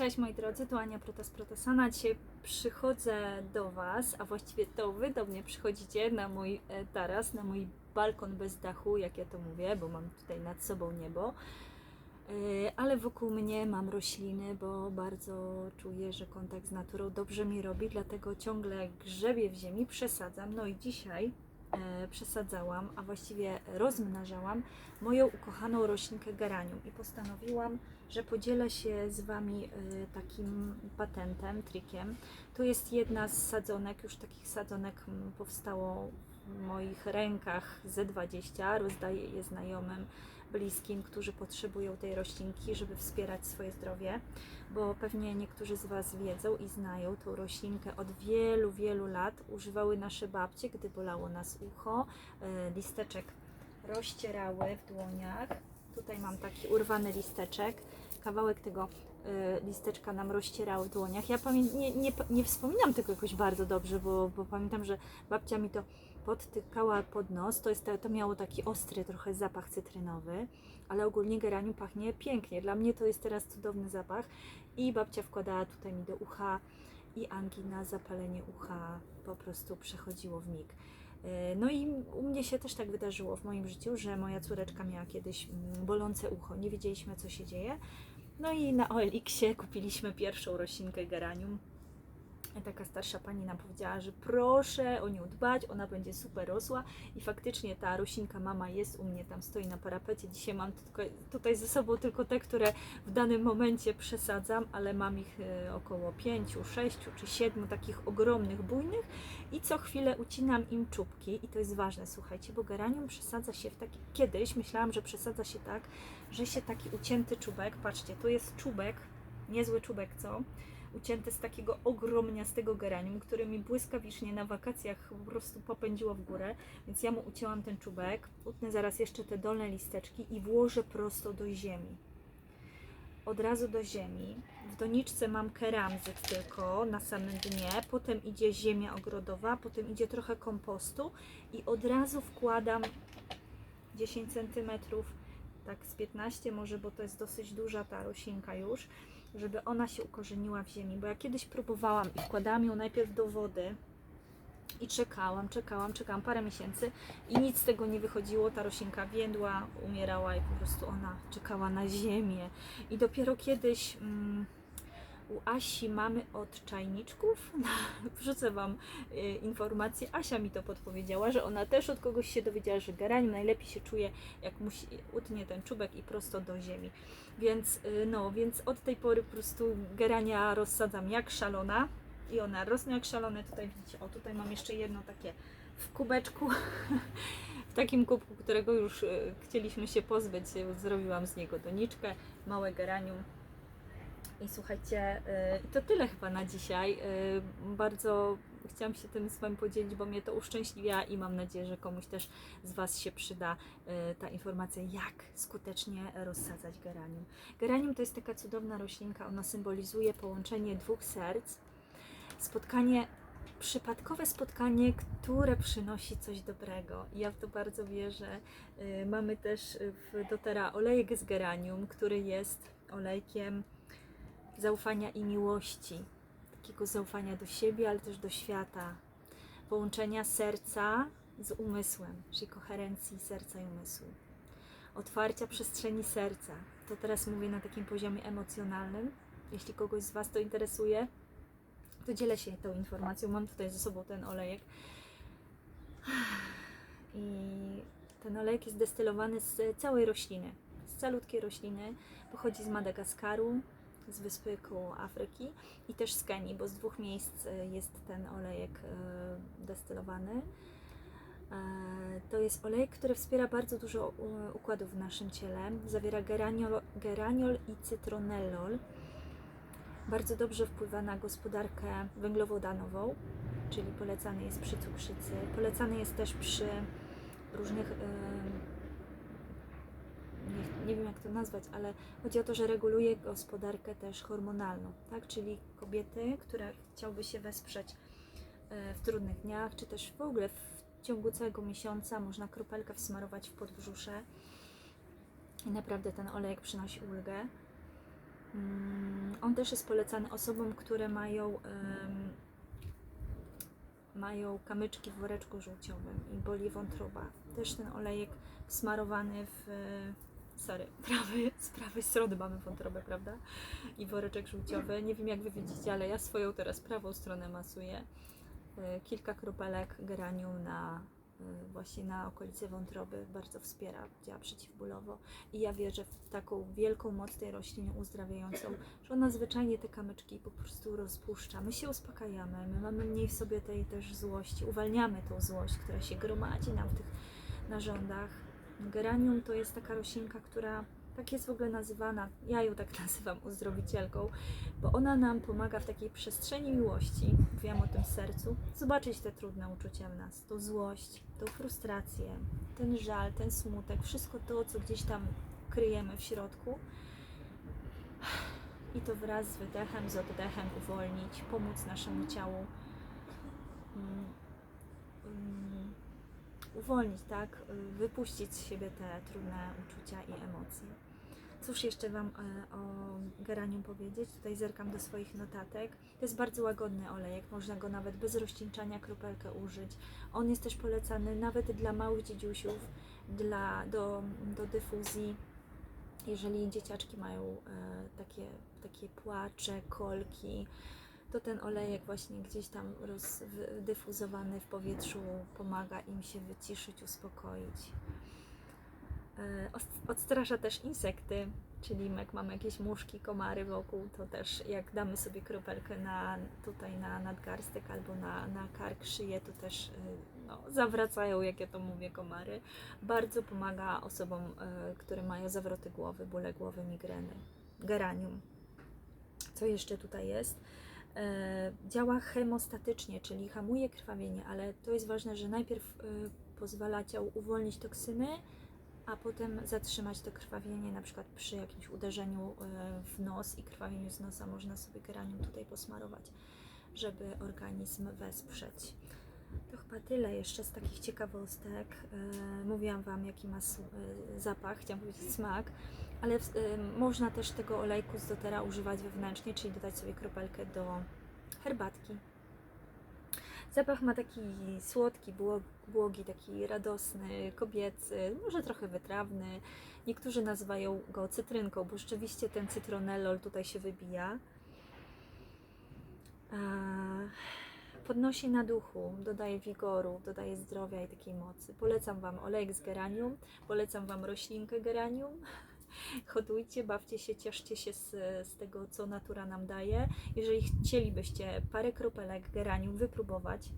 Cześć moi drodzy, tu Ania Protas Protasana. Dzisiaj przychodzę do Was, a właściwie to Wy do mnie przychodzicie na mój e, taras, na mój balkon bez dachu, jak ja to mówię, bo mam tutaj nad sobą niebo. E, Ale wokół mnie mam rośliny, bo bardzo czuję, że kontakt z naturą dobrze mi robi, dlatego ciągle grzebię w ziemi, przesadzam. No i dzisiaj e, przesadzałam, a właściwie rozmnażałam moją ukochaną roślinkę geranium i postanowiłam, że podzielę się z Wami y, takim patentem, trikiem. To jest jedna z sadzonek, już takich sadzonek powstało w moich rękach ze 20. Rozdaję je znajomym, bliskim, którzy potrzebują tej roślinki, żeby wspierać swoje zdrowie, bo pewnie niektórzy z Was wiedzą i znają tą roślinkę od wielu, wielu lat. Używały nasze babcie, gdy bolało nas ucho, y, listeczek rozcierały w dłoniach. Tutaj mam taki urwany listeczek. Kawałek tego y, listeczka nam rozcierały w dłoniach. Ja pamię- nie, nie, nie wspominam tego jakoś bardzo dobrze, bo, bo pamiętam, że babcia mi to podtykała pod nos. To, jest, to miało taki ostry trochę zapach cytrynowy, ale ogólnie geranium pachnie pięknie. Dla mnie to jest teraz cudowny zapach. I babcia wkładała tutaj mi do ucha i angina, zapalenie ucha po prostu przechodziło w mig. E, No i u mnie się też tak wydarzyło w moim życiu, że moja córeczka miała kiedyś mm, bolące ucho, nie wiedzieliśmy co się dzieje. No i na OLX-ie kupiliśmy pierwszą roślinkę geranium. Taka starsza pani nam powiedziała, że proszę o nią dbać, ona będzie super rosła i faktycznie ta roślinka mama jest u mnie, tam stoi na parapecie. Dzisiaj mam tutaj ze sobą tylko te, które w danym momencie przesadzam, ale mam ich e, około 5, 6 czy 7 takich ogromnych, bujnych i co chwilę ucinam im czubki i to jest ważne, słuchajcie, bo geranium przesadza się w taki... Kiedyś myślałam, że przesadza się tak, że się taki ucięty czubek, patrzcie, to jest czubek, niezły czubek, co? Ucięty z takiego ogromniastego geranium, które mi błyskawicznie na wakacjach po prostu popędziło w górę, więc ja mu ucięłam ten czubek, utnę zaraz jeszcze te dolne listeczki i włożę prosto do ziemi od razu do ziemi. W doniczce mam keramzyt tylko na samym dnie, potem idzie ziemia ogrodowa, potem idzie trochę kompostu i od razu wkładam 10 cm, tak z 15 może, bo to jest dosyć duża ta roślinka już, żeby ona się ukorzeniła w ziemi. Bo ja kiedyś próbowałam i wkładałam ją najpierw do wody, i czekałam, czekałam, czekałam parę miesięcy i nic z tego nie wychodziło. Ta roślinka więdła, umierała i po prostu ona czekała na ziemię. I dopiero kiedyś mm, u Asi mamy od czajniczków, wrzucę Wam y, informację, Asia mi to podpowiedziała, że ona też od kogoś się dowiedziała, że geranium najlepiej się czuje, jak musi, utnie ten czubek i prosto do ziemi. Więc y, no, więc od tej pory po prostu gerania rozsadzam jak szalona i one rosną jak szalone. Tutaj widzicie, o tutaj mam jeszcze jedno takie w kubeczku, w takim kubku, którego już y, chcieliśmy się pozbyć. Zrobiłam z niego doniczkę, małe geranium. I słuchajcie, y, to tyle chyba na dzisiaj. Y, Bardzo chciałam się tym z Wami podzielić, bo mnie to uszczęśliwia i mam nadzieję, że komuś też z Was się przyda y, ta informacja, jak skutecznie rozsadzać geranium. Geranium to jest taka cudowna roślinka, ona symbolizuje połączenie dwóch serc, spotkanie, przypadkowe spotkanie, które przynosi coś dobrego. Ja w to bardzo wierzę. Mamy też w dotera olejek z geranium, który jest olejkiem zaufania i miłości. Takiego zaufania do siebie, ale też do świata. Połączenia serca z umysłem, czyli koherencji serca i umysłu. Otwarcia przestrzeni serca. To teraz mówię na takim poziomie emocjonalnym. Jeśli kogoś z Was to interesuje, to dzielę się tą informacją. Mam tutaj ze sobą ten olejek. I ten olejek jest destylowany z całej rośliny. Z calutkiej rośliny. Pochodzi z Madagaskaru, z wyspy koło Afryki i też z Kenii, bo z dwóch miejsc e, jest ten olejek e, destylowany. E, To jest olejek, który wspiera bardzo dużo układów w naszym ciele. Zawiera geraniol, geraniol i cytronellol bardzo dobrze wpływa na gospodarkę węglowodanową, czyli polecany jest przy cukrzycy. Polecany jest też przy różnych, nie, wiem jak to nazwać, ale chodzi o to, że reguluje gospodarkę też hormonalną, tak? Czyli kobiety, które chciałby się wesprzeć e, w trudnych dniach, czy też w ogóle w ciągu całego miesiąca można kropelkę wsmarować w podbrzusze i naprawdę ten olejek przynosi ulgę. Mm, On też jest polecany osobom, które mają, em, mają kamyczki w woreczku żółciowym i boli wątroba. Też ten olejek smarowany w. Sorry, prawy, z prawej strony mamy wątrobę, prawda? I woreczek żółciowy. Nie wiem jak wy widzicie, ale ja swoją teraz prawą stronę masuję. E, Kilka kropelek geranium na e, właśnie na okolice wątroby bardzo wspiera, działa przeciwbólowo i ja wierzę w taką wielką moc tej rośliny uzdrawiającą, że ona zwyczajnie te kamyczki po prostu rozpuszcza. My się uspokajamy, my mamy mniej w sobie tej też złości, uwalniamy tą złość, która się gromadzi nam w tych narządach. Geranium to jest taka roślinka, która tak jest w ogóle nazywana, ja ją tak nazywam uzdrowicielką, bo ona nam pomaga w takiej przestrzeni miłości, wiem o tym sercu, zobaczyć te trudne uczucia w nas, tą złość, tą frustrację, ten żal, ten smutek, wszystko to, co gdzieś tam kryjemy w środku. I to wraz z wydechem, z oddechem uwolnić, pomóc naszemu ciału. Mm, uwolnić, tak, y, wypuścić z siebie te trudne uczucia i emocje. Cóż jeszcze Wam e, o geranium powiedzieć? Tutaj zerkam do swoich notatek. To jest bardzo łagodny olejek, można go nawet bez rozcieńczania kropelkę użyć. On jest też polecany nawet dla małych dziedziusiów, dla, do, do dyfuzji. Jeżeli dzieciaczki mają e, takie, takie płacze, kolki, to ten olejek właśnie gdzieś tam roz, w- powietrzu pomaga im się wyciszyć, uspokoić. E, Odstrasza też insekty, czyli jak mamy jakieś muszki, komary wokół, to też jak damy sobie kropelkę na, tutaj na nadgarstek albo na, na kark, szyję, to też y, no, zawracają, jak ja to mówię, komary. Bardzo pomaga osobom, y, które mają zawroty głowy, bóle głowy, migreny. Geranium. Co jeszcze tutaj jest? E, działa hemostatycznie, czyli hamuje krwawienie, ale to jest ważne, że najpierw y, pozwala ciału uwolnić toksyny, a potem zatrzymać to krwawienie, na przykład przy jakimś uderzeniu e, w nos i krwawieniu z nosa można sobie geranium tutaj posmarować, żeby organizm wesprzeć. To chyba tyle jeszcze z takich ciekawostek. E, Mówiłam Wam, jaki ma e, zapach, chciałam powiedzieć smak, ale e, można też tego olejku z dotera używać wewnętrznie, czyli dodać sobie kropelkę do herbatki. Zapach ma taki słodki, bło- błogi, taki radosny, kobiecy, może trochę wytrawny. Niektórzy nazywają go cytrynką, bo rzeczywiście ten cytronellol tutaj się wybija. A, Podnosi na duchu, dodaje wigoru, dodaje zdrowia i takiej mocy. Polecam Wam olejek z geranium, polecam Wam roślinkę geranium. Hodujcie, bawcie się, cieszcie się z, z tego, co natura nam daje. Jeżeli chcielibyście parę kropelek geranium wypróbować,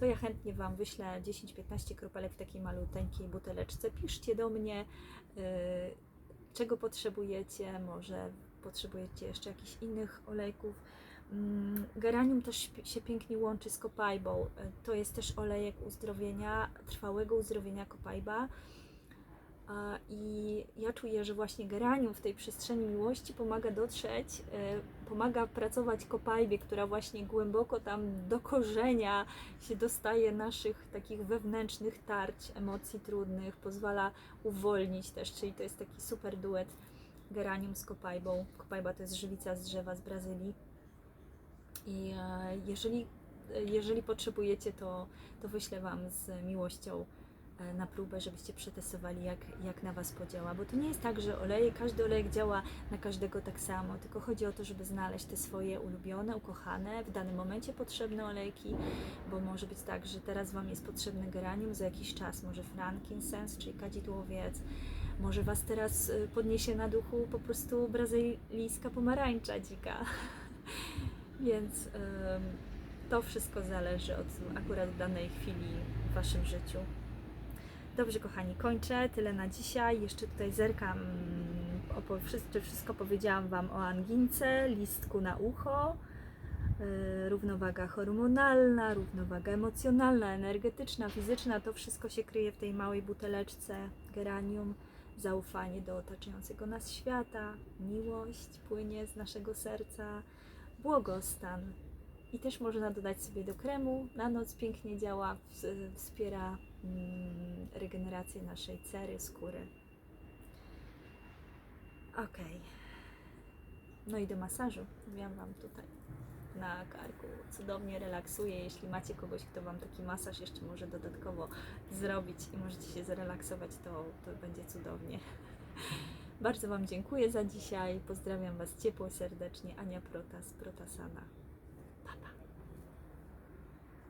to ja chętnie Wam wyślę 10-15 kropelek w takiej maluteńkiej buteleczce. Piszcie do mnie, yy, czego potrzebujecie, może potrzebujecie jeszcze jakichś innych olejków. Mm, Geranium też się pięknie łączy z kopajbą. Y, To jest też olejek uzdrowienia, trwałego uzdrowienia kopajba. I ja czuję, że właśnie geranium w tej przestrzeni miłości pomaga dotrzeć, y, pomaga pracować kopajbie, która właśnie głęboko tam do korzenia się dostaje naszych takich wewnętrznych tarć, emocji trudnych, pozwala uwolnić też, czyli to jest taki super duet geranium z kopajbą. Kopajba to jest żywica z drzewa z Brazylii. I e, jeżeli, jeżeli potrzebujecie, to, to wyślę Wam z miłością e, na próbę, żebyście przetestowali, jak, jak na Was podziała. Bo to nie jest tak, że olej, każdy olejek działa na każdego tak samo, tylko chodzi o to, żeby znaleźć te swoje ulubione, ukochane, w danym momencie potrzebne olejki, bo może być tak, że teraz Wam jest potrzebny geranium, za jakiś czas może frankincense, czyli kadzidłowiec, może Was teraz y, podniesie na duchu po prostu brazylijska pomarańcza dzika. Więc to wszystko zależy od akurat danej chwili w Waszym życiu. Dobrze, kochani, kończę. Tyle na dzisiaj. Jeszcze tutaj zerkam, opo- wszystko, powiedziałam Wam o angince, listku na ucho, yy, równowaga hormonalna, równowaga emocjonalna, energetyczna, fizyczna. To wszystko się kryje w tej małej buteleczce geranium. Zaufanie do otaczającego nas świata, miłość płynie z naszego serca, błogostan. I też można dodać sobie do kremu. Na noc pięknie działa, wspiera mm, regenerację naszej cery, skóry. Ok. No i do masażu. Miałam Wam tutaj na karku. Cudownie relaksuje. Jeśli macie kogoś, kto Wam taki masaż jeszcze może dodatkowo zrobić i możecie się zrelaksować, to, to będzie cudownie. Bardzo Wam dziękuję za dzisiaj. Pozdrawiam Was ciepło, serdecznie. Ania Protas, Protasana.